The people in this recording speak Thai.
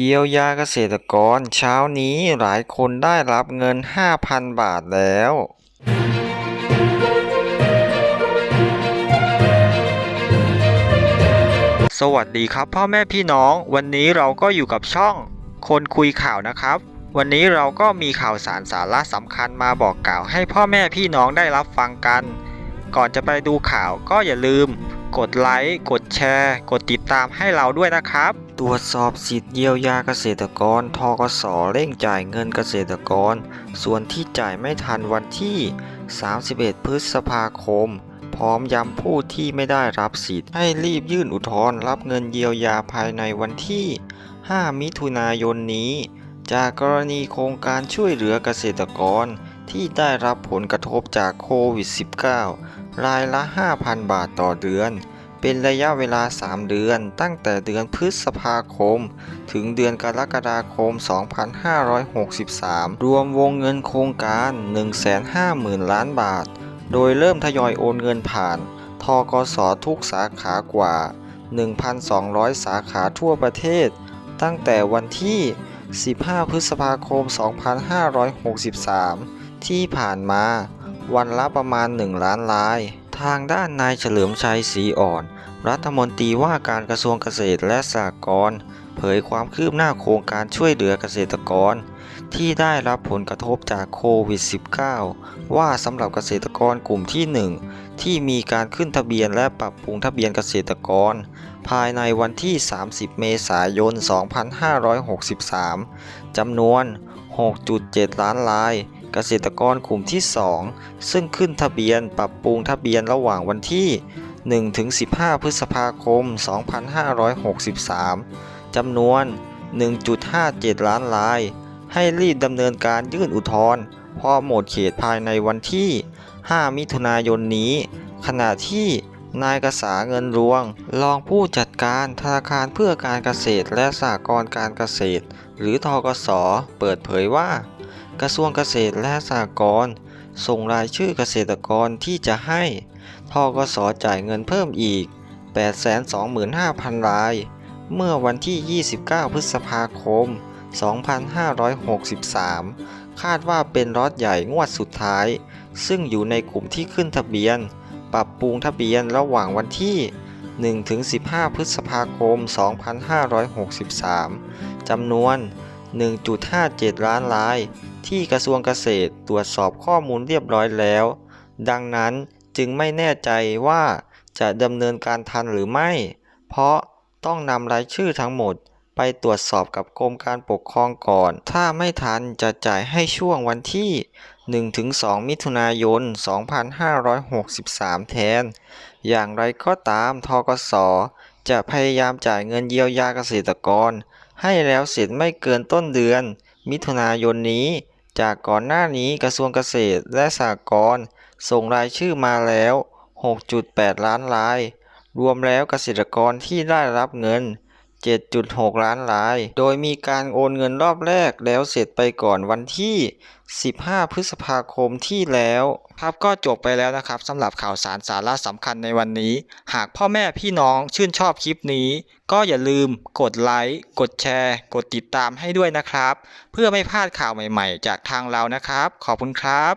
เยียวยาเกษตรกร เช้านี้หลายคนได้รับเงิน 5,000 บาทแล้วสวัสดีครับพ่อแม่พี่น้อง วันนี้เราก็อยู่กับช่อง คนคุยข่าวนะครับ วันนี้เราก็มีข่าวสารสาระสำคัญมาบอกกล่าวให้พ่อแม่พี่น้องได้รับฟังกัน ก่อนจะไปดูข่าวก็อย่าลืม กดไลค์กดแชร์ กดติดตามให้เราด้วยนะครับ ตรวจสอบสิทธิเยียวยาเกษตรกร ทกสเร่งจ่ายเงินเกษตรกร ส่วนที่จ่ายไม่ทันวันที่ 31 พฤษภาคม พร้อมย้ำผู้ที่ไม่ได้รับสิทธิ์ให้รีบยื่นอุทธรณ์รับเงินเยียวยาภายในวันที่ 5 มิถุนายนนี้ จากกรณีโครงการช่วยเหลือเกษตรกร ที่ได้รับผลกระทบจากโควิด -19 รายละ 5,000 บาทต่อเดือน เป็นระยะเวลา 3 เดือน ตั้งแต่เดือนพฤษภาคม ถึงเดือนกรกฎาคม 2563 รวมวงเงินโครงการ 150,000 ล้านบาท โดยเริ่มทยอยโอนเงินผ่านทกสทุกสาขากว่า 1,200 สาขาทั่วประเทศ ตั้งแต่วันที่ 15 พฤษภาคม 2563 ที่ผ่านมา วันละประมาณ 1 ล้านลาย ทางด้านนายเฉลิมชัยศรีอ่อน รัฐมนตรีว่าการกระทรวงเกษตรและสหกรณ์เผยความคืบหน้าโครงการช่วยเหลือเกษตรกร ที่ได้รับผลกระทบจากโควิด -19 ว่าสำหรับเกษตรกรกลุ่มที่ 1 ที่มีการขึ้นทะเบียนและปรับปรุงทะเบียนเกษตรกร ภายในวันที่ 30 เมษายน 2563 จำนวน 6.7 ล้านราย เกษตรกรกลุ่มที่ 2 ซึ่งขึ้นทะเบียนปรับปรุงทะเบียนระหว่างวันที่ 1-15 พฤษภาคม 2563 จำนวน 1.57 ล้านราย ให้รีบดำเนินการยื่นอุทธรณ์พร้อมหมดเขตภายในวันที่ 5 มิถุนายนนี้ ขณะที่นายกษาเงินรวง รองผู้จัดการธนาคารเพื่อการเกษตรและสหกรณ์การเกษตร หรือทกสเปิดเผยว่า กระทรวงเกษตรและสหกรณ์ส่งรายชื่อเกษตรกรที่จะให้ทกสจ่ายเงินเพิ่มอีก 825,000 ราย เมื่อวันที่ 29 พฤษภาคม 2563 คาดว่าเป็นรถใหญ่งวดสุดท้าย ซึ่งอยู่ในกลุ่มที่ขึ้นทะเบียน ปรับปรุงทะเบียนระหว่างวันที่ 1-15 พฤษภาคม 2563 จำนวน 1.57 ล้านราย ที่กระทรวงเกษตรตรวจสอบข้อมูลเรียบร้อยแล้ว ดังนั้นจึงไม่แน่ใจว่าจะดำเนินการทันหรือไม่ เพราะต้องนำรายชื่อทั้งหมดไปตรวจสอบกับกรมการปกครองก่อน ถ้าไม่ทันจะจ่ายให้ช่วงวันที่ 1-2 มิถุนายน 2563 แทน อย่างไรก็ตามทกส จะพยายามจ่ายเงินเยียวยาเกษตรกร ให้แล้วเสร็จไม่เกินต้นเดือน มิถุนายนนี้ จากก่อนหน้านี้กระทรวงเกษตรและสหกรณ์ส่งรายชื่อมาแล้ว 6.8 ล้านราย รวมแล้วเกษตรกรที่ได้รับเงิน 7.6 ล้านราย โดยมีการโอนเงินรอบแรกแล้วเสร็จไปก่อนวันที่ 15 พฤษภาคมที่แล้ว ครับก็จบไปแล้วนะครับสำหรับข่าวสารสาระสำคัญในวันนี้ หากพ่อแม่พี่น้องชื่นชอบคลิปนี้ ก็อย่าลืมกดไลค์กดแชร์ กดติดตามให้ด้วยนะครับ เพื่อไม่พลาดข่าวใหม่ๆ จากทางเรานะครับ ขอบคุณครับ